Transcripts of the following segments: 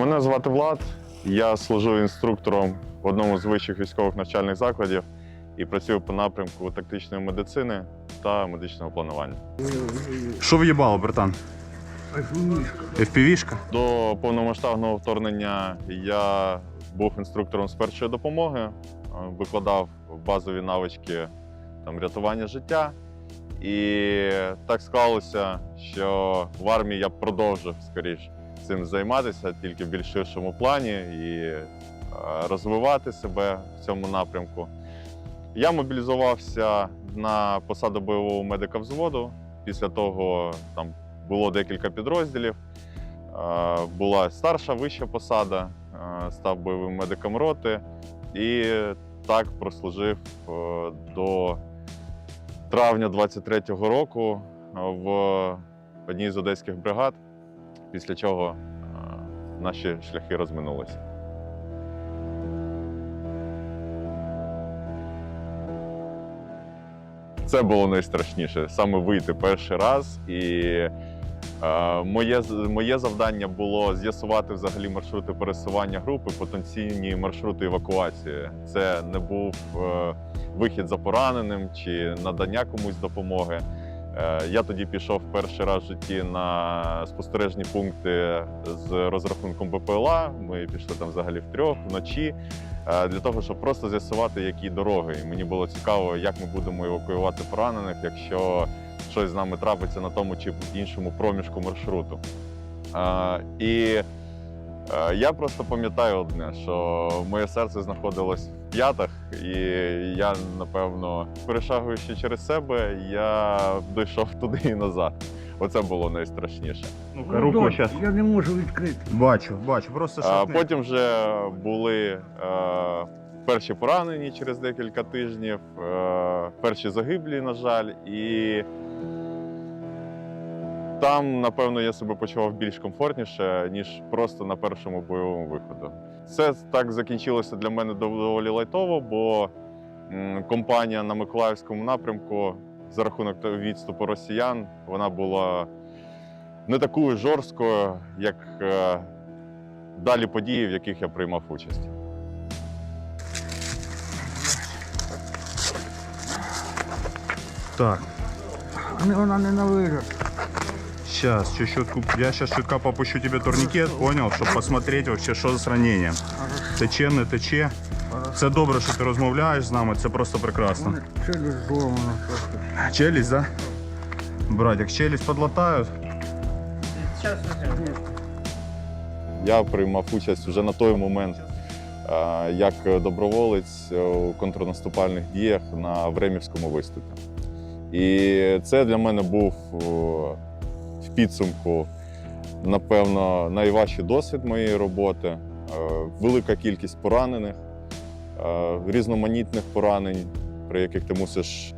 Мене звати Влад. Я служу інструктором в одному з вищих військових навчальних закладів і працюю по напрямку тактичної медицини та медичного планування. Що в'їбало, братан? FPV-шка? До повномасштабного вторгнення я був інструктором з першої допомоги, викладав базові навички там, рятування життя. І так склалося, що в армії я продовжив скоріш цим займатися, тільки в більш ширшому плані і розвивати себе в цьому напрямку. Я мобілізувався на посаду бойового медика взводу. Після того там було декілька підрозділів. Була старша вища посада, став бойовим медиком роти і так прослужив е, до травня 23-го року в одній з одеських бригад, після чого е, наші шляхи розминулися. Це було найстрашніше саме вийти перший раз. І е, моє, моє завдання було з'ясувати взагалі маршрути пересування групи, потенційні маршрути евакуації. Це не був е, вихід за пораненим чи надання комусь допомоги. Е, Я тоді пішов перший раз в житті на спостережні пункти з розрахунком БПЛА. Ми пішли там взагалі втрьох вночі е, для того, щоб просто з'ясувати, які дороги. І мені було цікаво, як ми будемо евакуювати поранених, якщо щось з нами трапиться на тому чи іншому проміжку маршруту. Е, І я просто пам'ятаю одне, що моє серце знаходилось в п'ятах, і я, напевно, перешагуючи через себе, я дійшов туди і назад. Оце було найстрашніше. Ну-ка, руку Дон, зараз. Я не можу відкрити. Бачу, бачу, просто А потім вже були е, перші поранені через декілька тижнів, е, перші загиблі, на жаль, і там, напевно, я себе почував більш комфортніше, ніж просто на першому бойовому виходу. Це так закінчилося для мене доволі лайтово, бо компанія на Миколаївському напрямку за рахунок відступу росіян вона була не такою жорсткою, як е, далі події, в яких я приймав участь. Так, Вони- Вона ненавижить. Сейчас, чуть-чутку. Я сейчас чутка попущу тебе турникет, понял, чтобы посмотреть вообще, що з раненням. Тече, не тече. Це добре, що ти розмовляєш з нами, це просто прекрасно. Зломано просто. Челюсть, да? Братик, челюсть подлатают. Я приймав участь вже на той момент як доброволець у контрнаступальних діях на Времівському виступі. І це для мене був підсумку, напевно, найважчий досвід моєї роботи, Е, велика кількість поранених, е, різноманітних поранень, при яких ти мусиш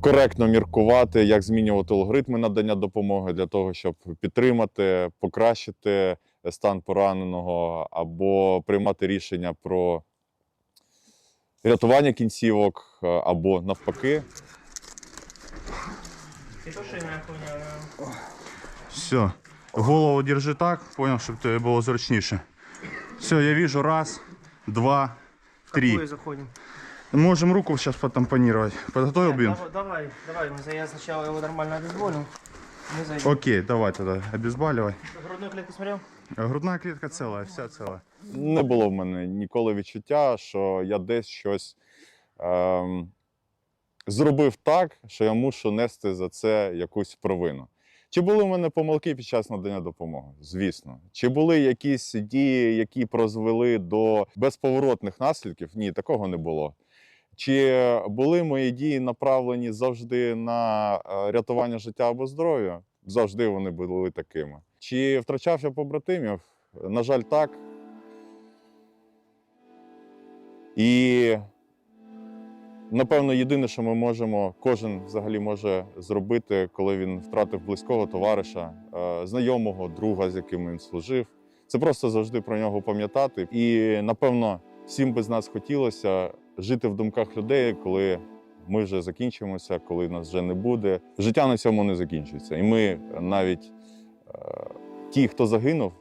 коректно міркувати, як змінювати алгоритми надання допомоги для того, щоб підтримати, покращити стан пораненого або приймати рішення про рятування кінцівок, е, або навпаки. Все. Голову держи так, понял, щоб тобі було зручніше. Все, я вижу. Раз, два, три. Какую заходим? Можем руку сейчас потампонировать. Подготовил Нет, бинт? Давай, давай, я сначала его нормально обезболю. Окей, давай тогда обезболивай. Грудную клетку смотрел? Грудная клетка целая, вся целая. Не було в мене ніколи відчуття, що я десь щось ем, зробив так, що я мушу нести за це якусь провину. Чи були в мене помилки під час надання допомоги? Звісно. Чи були якісь дії, які призвели до безповоротних наслідків? Ні, такого не було. Чи були мої дії направлені завжди на е, рятування життя або здоров'я? Завжди вони були такими. Чи втрачав я побратимів? На жаль, так. І напевно, єдине, що ми можемо, кожен взагалі може зробити, коли він втратив близького товариша, е, знайомого, друга, з яким він служив, це просто завжди про нього пам'ятати. І напевно, всім би з нас хотілося жити в думках людей, коли ми вже закінчимося, коли нас вже не буде. Життя на цьому не закінчується. І ми навіть е, ті, хто загинув,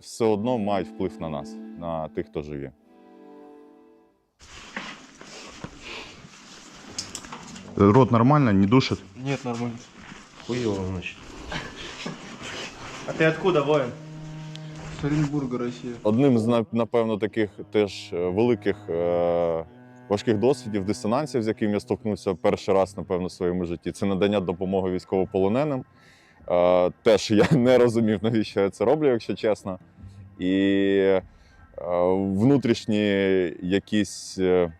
все одно мають вплив на нас, на тих, хто живе. Рот нормально, не душит? Нет, нормально. Хуёво, значит. А ты откуда, воин? С Оренбурга, Россия. Одним з напевно таких теж е, великих е, важких досвідів, дисонансів, з яким я столкнувся перший раз, напевно, в своєму житті, це надання допомоги військовополоненим. Е, теж я не розумів, навіщо я це роблю, якщо чесно. І е, внутрішні якісь. е,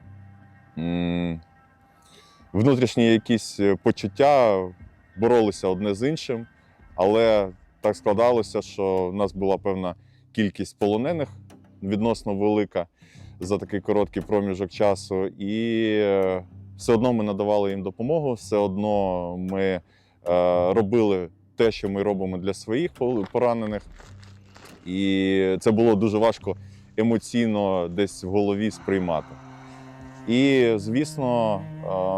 Внутрішні якісь почуття боролися одне з іншим, але так складалося, що в нас була певна кількість полонених відносно велика за такий короткий проміжок часу, і е, все одно ми надавали їм допомогу, все одно ми е, робили те, що ми робимо для своїх поранених. І це було дуже важко емоційно десь в голові сприймати. І, звісно,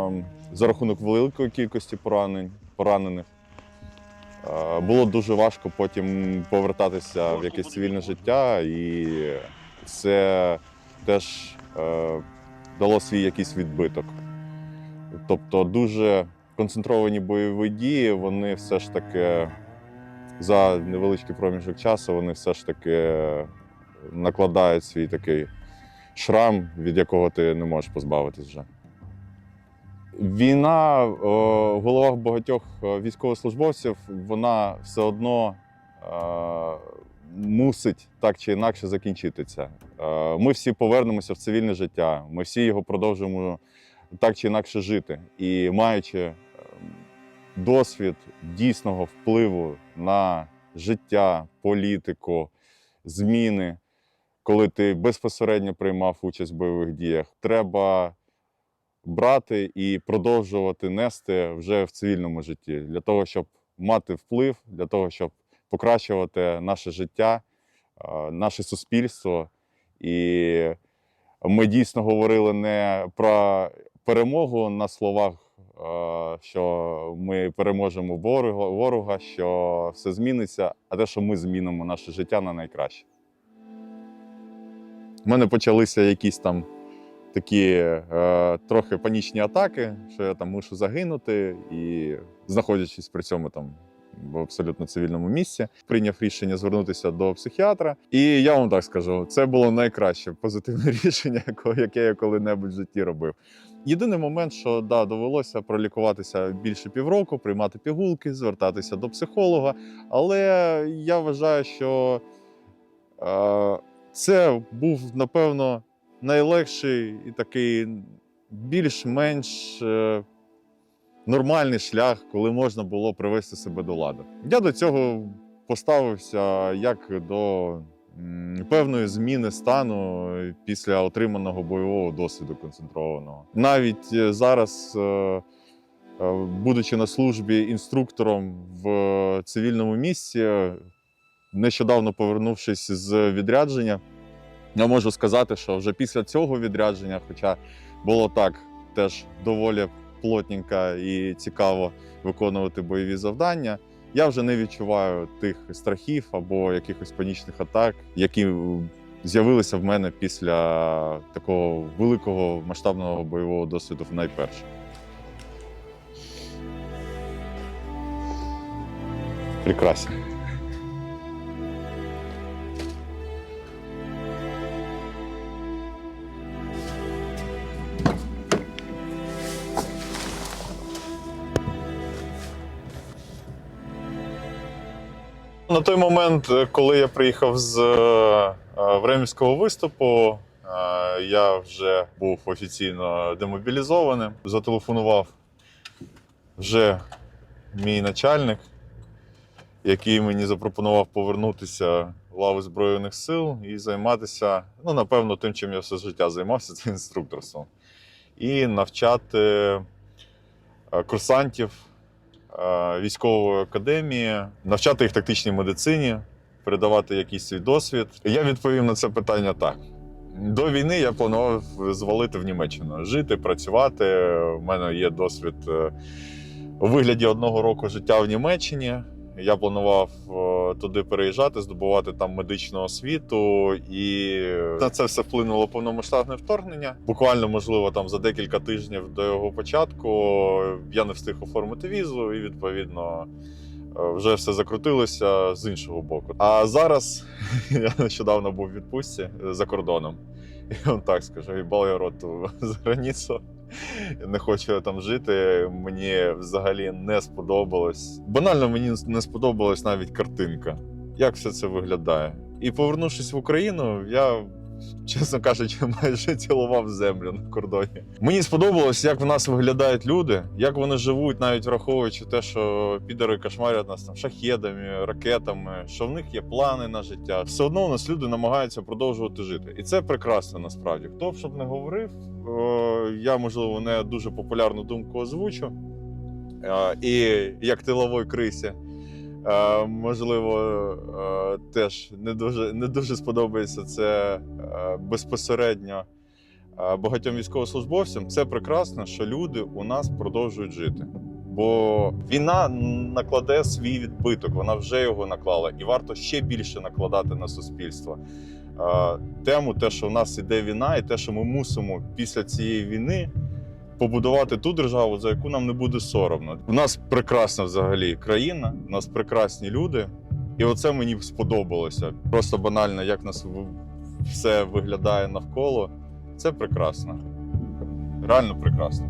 ем, за рахунок великої кількості поранень, поранених, Е, Було дуже важко потім повертатися в якесь цивільне життя, і це теж е, дало свій якийсь відбиток. Тобто дуже концентровані бойові дії, вони все ж таки за невеличкий проміжок часу, вони все ж таки накладають свій такий шрам, від якого ти не можеш позбавитись вже. Війна е, в головах багатьох е, військовослужбовців вона все одно е, мусить так чи інакше закінчитися. Е, Ми всі повернемося в цивільне життя, ми всі його продовжуємо так чи інакше жити. І маючи досвід дійсного впливу на життя, політику, зміни, коли ти безпосередньо приймав участь в бойових діях, треба брати і продовжувати нести вже в цивільному житті для того, щоб мати вплив, для того, щоб покращувати наше життя, е, наше суспільство. І ми дійсно говорили не про перемогу на словах, е, що ми переможемо ворога, ворога, що все зміниться, а те, що ми змінимо наше життя на найкраще. У мене почалися якісь там такі е, трохи панічні атаки, що я там мушу загинути, і знаходячись при цьому там в абсолютно цивільному місці, прийняв рішення звернутися до психіатра. І я вам так скажу, це було найкраще позитивне рішення, яке- я коли-небудь в житті робив. Єдиний момент, що да, довелося пролікуватися більше півроку, приймати пігулки, звертатися до психолога. Але я вважаю, що е, це був напевно найлегший і такий більш-менш е, нормальний шлях, коли можна було привести себе до ладу. Я до цього поставився як до певної зміни стану після отриманого бойового досвіду концентрованого. Навіть е, зараз. е, Будучи на службі інструктором в цивільному місці, нещодавно повернувшись з відрядження, я можу сказати, що вже після цього відрядження, хоча було так теж доволі плотненько і цікаво виконувати бойові завдання, я вже не відчуваю тих страхів або якихось панічних атак, які з'явилися в мене після такого великого масштабного бойового досвіду найперше. Прекрасно. На той момент, е, коли я приїхав з е, Времівського виступу, е, я вже був офіційно демобілізованим. Зателефонував вже мій начальник, який мені запропонував повернутися в лави Збройних сил і займатися, ну, напевно, тим, чим я все життя займався, це інструкторством. І навчати е, курсантів е, військової академії, навчати їх тактичній медицині, передавати якийсь свій досвід. Я відповів на це питання так. До війни я планував звалити в Німеччину, жити, працювати. У мене є досвід е, у вигляді одного року життя в Німеччині. Я планував е, туди переїжджати, здобувати там медичну освіту, і на це все вплинуло повномасштабне вторгнення. Буквально, можливо, там за декілька тижнів до його початку я не встиг оформити візу, і відповідно е, вже все закрутилося з іншого боку. А зараз я нещодавно був в відпустці за кордоном. І вам так скажу, їбал я роту за границю. Не хочу там жити. Мені взагалі не сподобалось. Банально мені не сподобалась навіть картинка, як все це виглядає. І повернувшись в Україну, я, чесно кажучи, майже цілував землю на кордоні. Мені сподобалось, як в нас виглядають люди, як вони живуть, навіть враховуючи те, що підари кошмарять нас там шахедами, ракетами, що в них є плани на життя. Все одно у нас люди намагаються продовжувати жити. І це прекрасно насправді. Хто б щоб не говорив, я можливо не дуже популярну думку озвучу. Е, І як тилової крисі. Е, Можливо, е, теж не дуже, не дуже сподобається це безпосередньо багатьом військовослужбовцям. Це прекрасно, що люди у нас продовжують жити. Бо війна накладе свій відбиток, вона вже його наклала, і варто ще більше накладати на суспільство. Тему, те, що в нас іде війна, і те, що ми мусимо після цієї війни побудувати ту державу, за яку нам не буде соромно. У нас прекрасна взагалі країна, у нас прекрасні люди, і оце мені сподобалося. Просто банально, як нас все виглядає навколо. Це прекрасно. Реально прекрасно.